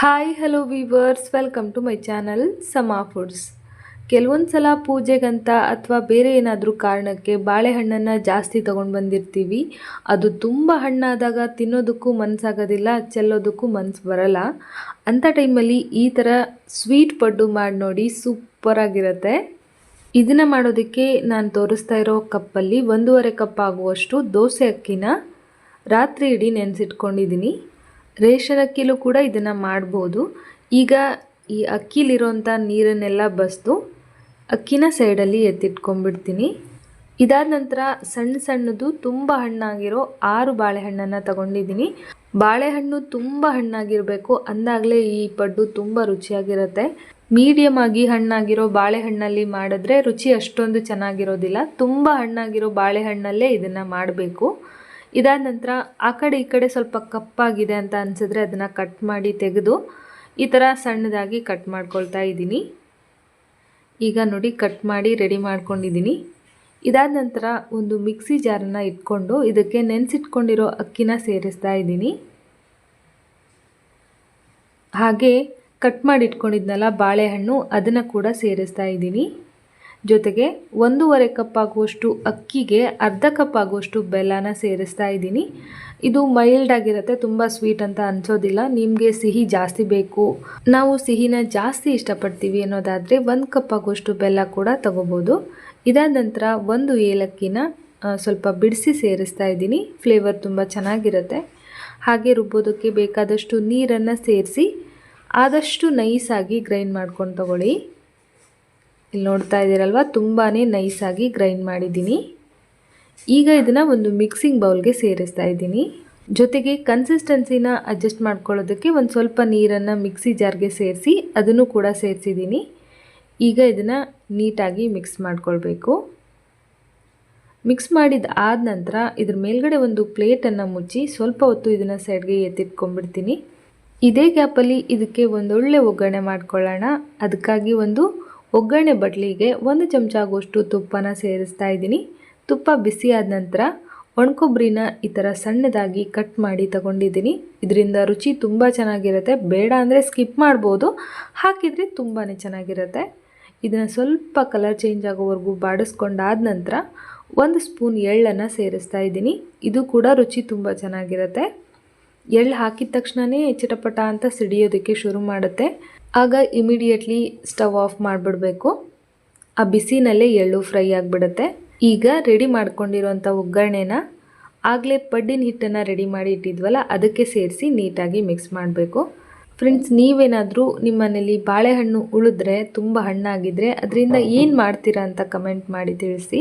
Hi hello viewers welcome to my channel Sama foods ಕೆಲವೊಂದು ಸಲ ಪೂಜೆಗಂತ ಅಥವಾ ಬೇರೆ ಏನಾದರೂ ಕಾರಣಕ್ಕೆ ಬಾಳೆಹಣ್ಣನ್ನು ಜಾಸ್ತಿ ತೊಗೊಂಡು ಬಂದಿರ್ತೀವಿ. ಅದು ತುಂಬ ಹಣ್ಣಾದಾಗ ತಿನ್ನೋದಕ್ಕೂ ಮನಸ್ಸಾಗೋದಿಲ್ಲ ಚೆಲ್ಲೋದಕ್ಕೂ ಮನಸ್ಸು ಬರಲ್ಲ. ಅಂಥ ಟೈಮಲ್ಲಿ ಈ ಥರ ಸ್ವೀಟ್ ಪಡ್ಡು ಮಾಡಿ ನೋಡಿ ಸೂಪರಾಗಿರುತ್ತೆ. ಇದನ್ನು ಮಾಡೋದಕ್ಕೆ ನಾನು ತೋರಿಸ್ತಾ ಇರೋ ಕಪ್ಪಲ್ಲಿ ಒಂದೂವರೆ ಕಪ್ ಆಗುವಷ್ಟು ದೋಸೆ ಅಕ್ಕಿನ ರಾತ್ರಿ ಇಡೀ ನೆನೆಸಿಟ್ಕೊಂಡಿದ್ದೀನಿ ರೇಷನ್ ಅಕ್ಕಿಲೂ ಕೂಡ ಇದನ್ನು ಮಾಡ್ಬೋದು. ಈಗ ಈ ಅಕ್ಕಿಲಿರೋಂಥ ನೀರನ್ನೆಲ್ಲ ಬಸ್ದು ಅಕ್ಕಿನ ಸೈಡಲ್ಲಿ ಎತ್ತಿಟ್ಕೊಂಡ್ಬಿಡ್ತೀನಿ. ಇದಾದ ನಂತರ ಸಣ್ಣ ಸಣ್ಣದು ತುಂಬ ಹಣ್ಣಾಗಿರೋ ಆರು ಬಾಳೆಹಣ್ಣನ್ನು ತಗೊಂಡಿದ್ದೀನಿ. ಬಾಳೆಹಣ್ಣು ತುಂಬ ಹಣ್ಣಾಗಿರಬೇಕು, ಅಂದಾಗಲೇ ಈ ಪಡ್ಡು ತುಂಬ ರುಚಿಯಾಗಿರುತ್ತೆ. ಮೀಡಿಯಮ್ ಆಗಿ ಹಣ್ಣಾಗಿರೋ ಬಾಳೆಹಣ್ಣಲ್ಲಿ ಮಾಡಿದ್ರೆ ರುಚಿ ಅಷ್ಟೊಂದು ಚೆನ್ನಾಗಿರೋದಿಲ್ಲ. ತುಂಬ ಹಣ್ಣಾಗಿರೋ ಬಾಳೆಹಣ್ಣಲ್ಲೇ ಇದನ್ನು ಮಾಡಬೇಕು. ಇದಾದ ನಂತರ ಆ ಕಡೆ ಈ ಕಡೆ ಸ್ವಲ್ಪ ಕಪ್ಪಾಗಿದೆ ಅಂತ ಅನಿಸಿದ್ರೆ ಅದನ್ನು ಕಟ್ ಮಾಡಿ ತೆಗೆದು ಈ ಥರ ಸಣ್ಣದಾಗಿ ಕಟ್ ಮಾಡ್ಕೊಳ್ತಾ ಇದ್ದೀನಿ. ಈಗ ನೋಡಿ ಕಟ್ ಮಾಡಿ ರೆಡಿ ಮಾಡ್ಕೊಂಡಿದ್ದೀನಿ. ಇದಾದ ನಂತರ ಒಂದು ಮಿಕ್ಸಿ ಜಾರನ್ನು ಇಟ್ಕೊಂಡು ಇದಕ್ಕೆ ನೆನೆಸಿಟ್ಕೊಂಡಿರೋ ಅಕ್ಕಿನ ಸೇರಿಸ್ತಾ ಇದ್ದೀನಿ. ಹಾಗೆ ಕಟ್ ಮಾಡಿ ಇಟ್ಕೊಂಡಿದ್ನಲ್ಲ ಬಾಳೆಹಣ್ಣು ಅದನ್ನು ಕೂಡ ಸೇರಿಸ್ತಾ ಇದ್ದೀನಿ. ಜೊತೆಗೆ ಒಂದೂವರೆ ಕಪ್ ಆಗುವಷ್ಟು ಅಕ್ಕಿಗೆ ಅರ್ಧ ಕಪ್ ಆಗುವಷ್ಟು ಬೆಲ್ಲನ ಸೇರಿಸ್ತಾ ಇದ್ದೀನಿ. ಇದು ಮೈಲ್ಡ್ ಆಗಿರುತ್ತೆ, ತುಂಬ ಸ್ವೀಟ್ ಅಂತ ಅನ್ಸೋದಿಲ್ಲ. ನಿಮಗೆ ಸಿಹಿ ಜಾಸ್ತಿ ಬೇಕು. ನಾವು ಸಿಹಿನ ಜಾಸ್ತಿ ಇಷ್ಟಪಡ್ತೀವಿ ಅನ್ನೋದಾದರೆ ಒಂದು ಕಪ್ ಆಗುವಷ್ಟು ಬೆಲ್ಲ ಕೂಡ ತಗೋಬೋದು. ಇದಾದ ನಂತರ ಒಂದು ಏಲಕ್ಕಿನ ಸ್ವಲ್ಪ ಬಿಡಿಸಿ ಸೇರಿಸ್ತಾ ಇದ್ದೀನಿ. ಫ್ಲೇವರ್ ತುಂಬ ಚೆನ್ನಾಗಿರುತ್ತೆ. ಹಾಗೆ ರುಬ್ಬೋದಕ್ಕೆ ಬೇಕಾದಷ್ಟು ನೀರನ್ನು ಸೇರಿಸಿ, ಆದಷ್ಟು ನೈಸಾಗಿ ಗ್ರೈಂಡ್ ಮಾಡ್ಕೊಂಡು ತಗೊಳ್ಳಿ. ಇಲ್ಲಿ ನೋಡ್ತಾ ಇದ್ದೀರಲ್ವ? ತುಂಬಾ ನೈಸಾಗಿ ಗ್ರೈಂಡ್ ಮಾಡಿದ್ದೀನಿ. ಈಗ ಇದನ್ನು ಒಂದು ಮಿಕ್ಸಿಂಗ್ ಬೌಲ್ಗೆ ಸೇರಿಸ್ತಾ ಇದ್ದೀನಿ. ಜೊತೆಗೆ ಕನ್ಸಿಸ್ಟೆನ್ಸಿನ ಅಡ್ಜಸ್ಟ್ ಮಾಡ್ಕೊಳ್ಳೋದಕ್ಕೆ ಒಂದು ಸ್ವಲ್ಪ ನೀರನ್ನು ಮಿಕ್ಸಿ ಜಾರ್ಗೆ ಸೇರಿಸಿ ಅದನ್ನು ಕೂಡ ಸೇರಿಸಿದ್ದೀನಿ. ಈಗ ಇದನ್ನು ನೀಟಾಗಿ ಮಿಕ್ಸ್ ಮಾಡ್ಕೊಳ್ಬೇಕು. ಮಿಕ್ಸ್ ಮಾಡಿದ ಆದ ನಂತರ ಇದ್ರ ಮೇಲ್ಗಡೆ ಒಂದು ಪ್ಲೇಟನ್ನು ಮುಚ್ಚಿ ಸ್ವಲ್ಪ ಹೊತ್ತು ಇದನ್ನು ಸೈಡ್ಗೆ ಎತ್ತಿಟ್ಕೊಂಡ್ಬಿಡ್ತೀನಿ. ಇದೇ ಗ್ಯಾಪಲ್ಲಿ ಇದಕ್ಕೆ ಒಂದೊಳ್ಳೆ ಒಗ್ಗರಣೆ ಮಾಡ್ಕೊಳ್ಳೋಣ. ಅದಕ್ಕಾಗಿ ಒಂದು ಒಗ್ಗರಣೆ ಬಟ್ಲಿಗೆ ಒಂದು ಚಮಚ ಆಗುವಷ್ಟು ತುಪ್ಪನ ಸೇರಿಸ್ತಾ ಇದ್ದೀನಿ. ತುಪ್ಪ ಬಿಸಿ ಆದ ನಂತರ ಒಣಕೊಬ್ಬರಿನ ಈ ಥರ ಸಣ್ಣದಾಗಿ ಕಟ್ ಮಾಡಿ ತಗೊಂಡಿದ್ದೀನಿ. ಇದರಿಂದ ರುಚಿ ತುಂಬ ಚೆನ್ನಾಗಿರುತ್ತೆ. ಬೇಡ ಅಂದರೆ ಸ್ಕಿಪ್ ಮಾಡ್ಬೋದು. ಹಾಕಿದರೆ ತುಂಬಾ ಚೆನ್ನಾಗಿರುತ್ತೆ. ಇದನ್ನು ಸ್ವಲ್ಪ ಕಲರ್ ಚೇಂಜ್ ಆಗೋವರೆಗೂ ಬಾಡಿಸ್ಕೊಂಡಾದ ನಂತರ ಒಂದು ಸ್ಪೂನ್ ಎಳ್ಳನ್ನು ಸೇರಿಸ್ತಾ ಇದ್ದೀನಿ. ಇದು ಕೂಡ ರುಚಿ ತುಂಬ ಚೆನ್ನಾಗಿರುತ್ತೆ. ಎಳ್ಳು ಹಾಕಿದ ತಕ್ಷಣವೇ ಚಿಟಪಟ ಅಂತ ಸಿಡಿಯೋದಕ್ಕೆ ಶುರು ಮಾಡುತ್ತೆ. ಆಗ ಇಮಿಡಿಯೇಟ್ಲಿ ಸ್ಟವ್ ಆಫ್ ಮಾಡಿಬಿಡಬೇಕು. ಆ ಬಿಸಿನಲ್ಲೇ ಎಳ್ಳು ಫ್ರೈ ಆಗಿಬಿಡುತ್ತೆ. ಈಗ ರೆಡಿ ಮಾಡ್ಕೊಂಡಿರೋಂಥ ಒಗ್ಗರಣೆನ ಆಗಲೇ ಪಡ್ಡಿನ ಹಿಟ್ಟನ್ನು ರೆಡಿ ಮಾಡಿ ಇಟ್ಟಿದ್ವಲ್ಲ, ಅದಕ್ಕೆ ಸೇರಿಸಿ ನೀಟಾಗಿ ಮಿಕ್ಸ್ ಮಾಡಬೇಕು. ಫ್ರೆಂಡ್ಸ್ ನೀವೇನಾದರೂ ನಿಮ್ಮನೇಲಿ ಬಾಳೆಹಣ್ಣು ಉಳಿದ್ರೆ ತುಂಬ ಹಣ್ಣಾಗಿದ್ದರೆ ಅದರಿಂದ ಏನು ಮಾಡ್ತೀರಾ ಅಂತ ಕಮೆಂಟ್ ಮಾಡಿ ತಿಳಿಸಿ.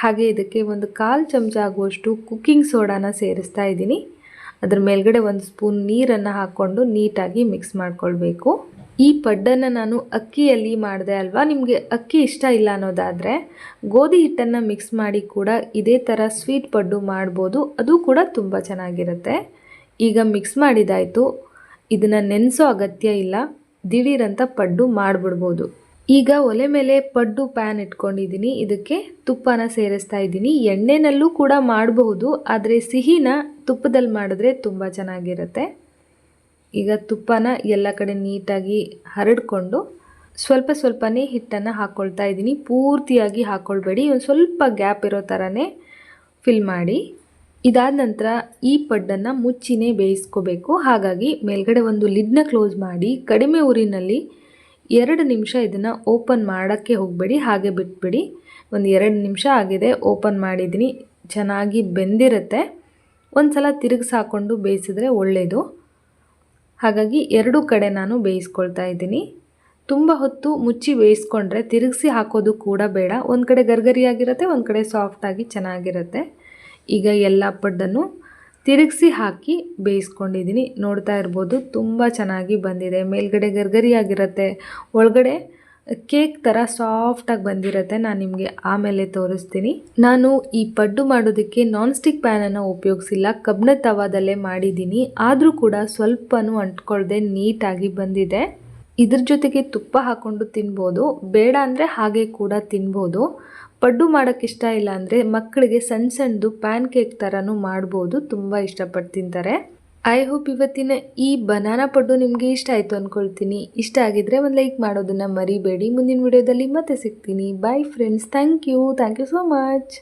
ಹಾಗೆ ಇದಕ್ಕೆ ಒಂದು ಕಾಲು ಚಮಚ ಆಗುವಷ್ಟು ಕುಕ್ಕಿಂಗ್ ಸೋಡಾನ ಸೇರಿಸ್ತಾ ಇದ್ದೀನಿ. ಅದ್ರ ಮೇಲ್ಗಡೆ ಒಂದು ಸ್ಪೂನ್ ನೀರನ್ನು ಹಾಕ್ಕೊಂಡು ನೀಟಾಗಿ ಮಿಕ್ಸ್ ಮಾಡ್ಕೊಳ್ಬೇಕು. ಈ ಪಡ್ಡನ್ನು ನಾನು ಅಕ್ಕಿಯಲ್ಲಿ ಮಾಡಿದೆ ಅಲ್ವಾ? ನಿಮಗೆ ಅಕ್ಕಿ ಇಷ್ಟ ಇಲ್ಲ ಅನ್ನೋದಾದರೆ ಗೋಧಿ ಹಿಟ್ಟನ್ನು ಮಿಕ್ಸ್ ಮಾಡಿ ಕೂಡ ಇದೇ ಥರ ಸ್ವೀಟ್ ಪಡ್ಡು ಮಾಡ್ಬೋದು. ಅದು ಕೂಡ ತುಂಬ ಚೆನ್ನಾಗಿರುತ್ತೆ. ಈಗ ಮಿಕ್ಸ್ ಮಾಡಿದಾಯಿತು. ಇದನ್ನು ನೆನೆಸೋ ಅಗತ್ಯ ಇಲ್ಲ. ದಿಢೀರಂತ ಪಡ್ಡು ಮಾಡಿಬಿಡ್ಬೋದು. ಈಗ ಒಲೆ ಮೇಲೆ ಪಡ್ಡು ಪ್ಯಾನ್ ಇಟ್ಕೊಂಡಿದ್ದೀನಿ ಇದಕ್ಕೆ ತುಪ್ಪನ ಸೇರಿಸ್ತಾ ಇದ್ದೀನಿ. ಎಣ್ಣೆನಲ್ಲೂ ಕೂಡ ಮಾಡಬಹುದು, ಆದರೆ ಸಿಹಿನ ತುಪ್ಪದಲ್ಲಿ ಮಾಡಿದ್ರೆ ತುಂಬ ಚೆನ್ನಾಗಿರುತ್ತೆ. ಈಗ ತುಪ್ಪನ ಎಲ್ಲ ಕಡೆ ನೀಟಾಗಿ ಹರಡ್ಕೊಂಡು ಸ್ವಲ್ಪ ಸ್ವಲ್ಪನೇ ಹಿಟ್ಟನ್ನು ಹಾಕ್ಕೊಳ್ತಾ ಇದ್ದೀನಿ. ಪೂರ್ತಿಯಾಗಿ ಹಾಕ್ಕೊಳ್ಬೇಡಿ ಒಂದು ಸ್ವಲ್ಪ ಗ್ಯಾಪ್ ಇರೋ ಥರನೇ ಫಿಲ್ ಮಾಡಿ. ಇದಾದ ನಂತರ ಈ ಪಡ್ಡನ್ನು ಮುಚ್ಚಿನೇ ಬೇಯಿಸ್ಕೋಬೇಕು. ಹಾಗಾಗಿ ಮೇಲ್ಗಡೆ ಒಂದು ಲಿಡ್ನ ಕ್ಲೋಸ್ ಮಾಡಿ. ಕಡಿಮೆ ಊರಿನಲ್ಲಿ ಎರಡು ನಿಮಿಷ ಇದನ್ನು ಓಪನ್ ಮಾಡೋಕ್ಕೆ ಹೋಗಬೇಡಿ, ಹಾಗೆ ಬಿಟ್ಬಿಡಿ. ಒಂದು ಎರಡು ನಿಮಿಷ ಆಗಿದೆ, ಓಪನ್ ಮಾಡಿದ್ದೀನಿ. ಚೆನ್ನಾಗಿ ಬೆಂದಿರುತ್ತೆ. ಒಂದು ಸಲ ತಿರುಗಿಸಿ ಹಾಕ್ಕೊಂಡು ಬೇಯಿಸಿದ್ರೆ ಒಳ್ಳೆಯದು ಹಾಗಾಗಿ ಎರಡೂ ಕಡೆ ನಾನು ಬೇಯಿಸ್ಕೊಳ್ತಾ ಇದ್ದೀನಿ. ತುಂಬ ಹೊತ್ತು ಮುಚ್ಚಿ ಬೇಯಿಸ್ಕೊಂಡ್ರೆ ತಿರುಗಿಸಿ ಹಾಕೋದು ಕೂಡ ಬೇಡ. ಒಂದು ಕಡೆ ಗರ್ಗರಿಯಾಗಿರುತ್ತೆ, ಒಂದು ಕಡೆ ಸಾಫ್ಟಾಗಿ ಚೆನ್ನಾಗಿರುತ್ತೆ. ಈಗ ಎಲ್ಲ ಪಡ್ಡನ್ನು ತಿರುಗಿಸಿ ಹಾಕಿ ಬೇಯಿಸ್ಕೊಂಡಿದ್ದೀನಿ. ನೋಡ್ತಾ ಇರ್ಬೋದು, ತುಂಬ ಚೆನ್ನಾಗಿ ಬಂದಿದೆ. ಮೇಲ್ಗಡೆ ಗರ್ಗರಿಯಾಗಿರುತ್ತೆ. ಒಳಗಡೆ ಕೇಕ್ ಥರ ಸಾಫ್ಟಾಗಿ ಬಂದಿರುತ್ತೆ. ನಾನು ನಿಮಗೆ ಆಮೇಲೆ ತೋರಿಸ್ತೀನಿ. ನಾನು ಈ ಪಡ್ಡು ಮಾಡೋದಕ್ಕೆ ನಾನ್ ಸ್ಟಿಕ್ ಪ್ಯಾನನ್ನು ಉಪಯೋಗಿಸಿಲ್ಲ. ಕಬ್ಬಿಣ ತವಾದಲ್ಲೇ ಮಾಡಿದ್ದೀನಿ. ಆದರೂ ಕೂಡ ಸ್ವಲ್ಪನೂ ಅಂಟ್ಕೊಳ್ದೆ ನೀಟಾಗಿ ಬಂದಿದೆ. ಇದ್ರ ಜೊತೆಗೆ ತುಪ್ಪ ಹಾಕ್ಕೊಂಡು ತಿನ್ಬೋದು. ಬೇಡ ಅಂದರೆ ಹಾಗೆ ಕೂಡ ತಿನ್ಬೋದು. ಪಡ್ಡು ಮಾಡೋಕ್ಕೆ ಇಷ್ಟ ಇಲ್ಲ ಅಂದರೆ ಮಕ್ಕಳಿಗೆ ಸಣ್ಣ ಸಣ್ಣದು ಪ್ಯಾನ್ ಕೇಕ್ ಥರನೂ ಮಾಡ್ಬೋದು, ತುಂಬ ಇಷ್ಟಪಟ್ಟು ತಿಂತಾರೆ. ಐ ಹೋಪ್ ಇವತ್ತಿನ ಈ ಬನಾನಾ ಪಡ್ಡು ನಿಮಗೆ ಇಷ್ಟ ಆಯಿತು ಅಂದ್ಕೊಳ್ತೀನಿ ಇಷ್ಟ ಆಗಿದ್ರೆ ಒಂದು ಲೈಕ್ ಮಾಡೋದನ್ನು ಮರಿಬೇಡಿ. ಮುಂದಿನ ವಿಡಿಯೋದಲ್ಲಿ ಮತ್ತೆ ಸಿಗ್ತೀನಿ. Bye friends thank you thank you so much